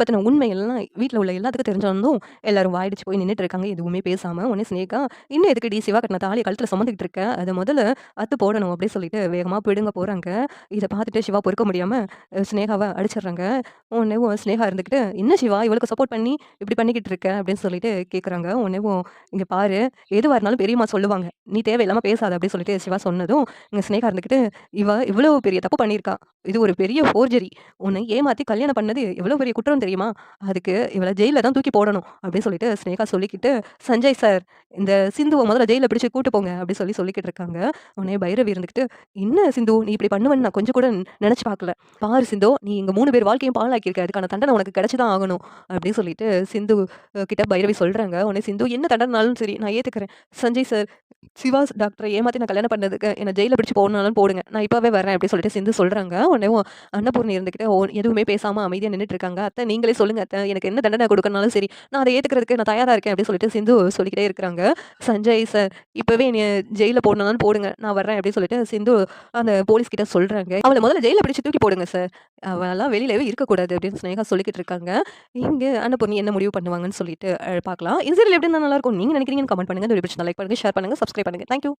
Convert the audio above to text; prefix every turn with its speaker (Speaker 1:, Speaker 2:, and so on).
Speaker 1: பத்தின உண்மையெல்லாம் வீட்டில் உள்ள எல்லாத்துக்கும் தெரிஞ்சிருந்தும் எல்லாரும் வாயிடுச்சு போய் நின்றுட்டு இருக்காங்க. எதுவுமே பேசாமல் உடனே சினேகா, "இன்னும் எதுக்குடி சிவா கட்டின தாலியை கழுத்தில் சுமந்துக்கிட்டு இருக்க? அதை முதல்ல அத்து போடணும்." அப்படின்னு சொல்லிட்டு வேகமாக பிடுங்க போகிறாங்க இதை பார்த்துட்டு சிவா பொறுக்க முடியாமல் ஸ்னேகாவை அடிச்சிடுறாங்க. உடனேவும் சினேகா இருந்துக்கிட்டு "என்ன சிவா இவளுக்கு சப்போர்ட் பண்ணி இப்படி பண்ணிக்கிட்டு இருக்க?" அப்படின்னு சொல்லிட்டு கேட்குறாங்க. உடனேவும், இங்கே பாரு எதுவாக இருந்தாலும் பெரியம்மா சொல்லுவாங்க. நீ தேவையில்லாமல் பேசாத." அப்படின்னு சொல்லிட்டு சிவா சொன்னதும், இங்கே ஸ்னேகா இருந்துக்கிட்டு "இவ இவ்வளோ பெரிய தப்பு பண்ணியிருக்கா. இது ஒரு பெரிய ஃபோர்ஜரி. உன்னை ஏமாற்றி கல்யாணம் பண்ணது எவ்வளோ பெரிய குற்றம் தெரியுமா? அதுக்கு இவளை ஜெயிலில் தான் தூக்கி போடணும்." அப்படின்னு சொல்லிட்டு ஸ்னேகா சொல்லிக்கிட்டு, "சஞ்சய் சார் இந்த சிந்துவை முதல்ல ஜெயிலில் பிடிச்சி கூட்டு போங்க." அப்படின்னு சொல்லி சொல்லிக்கிட்டு இருக்காங்க. உடனே பைரவி இருந்துக்கிட்டு "என்ன சிந்து நீ இப்படி பண்ணுவேன்னு நான் கொஞ்சம் கூட நினச்சி பார்க்கல. பாரு சிந்து நீ இங்கே மூணு பேர் வாழ்க்கையும் பாழாக்கியிருக்க. அதுக்கான தண்டனை உனக்கு கிடச்சி தான் ஆகணும்." அப்படின்னு சொல்லிட்டு சிந்து கிட்ட பைரவி சொல்கிறாங்க உடனே சிந்து, "என்ன தண்டனாலும் சரி நான் ஏற்றுக்கிறேன் சஞ்சய் சார் சிவா டாக்டரை ஏமாத்தி நான் கல்யாணம் பண்ணதுக்கு என்ன ஜெயிலில் பிடிச்சி போடணும்னாலும் போடுங்க. நான் இப்போவே வரேன்." அப்படின்னு சொல்லிட்டு சிந்து சொல்கிறாங்க உடனே அன்னபூர்ணி இருந்துகிட்டு ஓ எதுவுமே பேசாமல் அமைதியாக நின்றுட்டு இருக்காங்க. அத்தை நீங்களே சொல்லுங்க அத்தை எனக்கு என்ன தண்டனை குடுக்கணும்னாலும் சரி. நான் அதை ஏற்றுக்கிறதுக்கு நான் தயாராக இருக்கேன்." அப்படின்னு சொல்லிட்டு சிந்து சொல்லிக்கிட்டே இருக்கிறாங்க. "சஞ்சய் சார் இப்போவே என்னை ஜெயிலில் போடணும்னாலும் போடுங்க. நான் வர்றேன்." அப்படின்னு சொல்லிட்டு சிந்து அந்த போலீஸ் கிட்ட சொல்றாங்க. முதல்ல ஜெயிலில் பிடிச்சு தூக்கி போடுங்க சார். அவெல்லாம் வெளியிலவே இருக்கக்கூடாது." அப்படின்னு ஸ்னேகா சொல்லிக்கிட்டு இருக்காங்க. இங்க அன்னபூர்ணி என்ன முடிவு பண்ணுவாங்கன்னு சொல்லிட்டு பார்க்கலாம். இந்த சீரியல் எப்படி இருந்தால் நல்லாயிருக்கும் நீங்க நினைக்கிறீங்கன்னு கமெண்ட் பண்ணுங்கள் இந்த வீடியோ லைக் பண்ணுங்கள் ஷேர் பண்ணுங்கள் சப்ஸ்கிரைப் பண்ணுங்க. Thank you.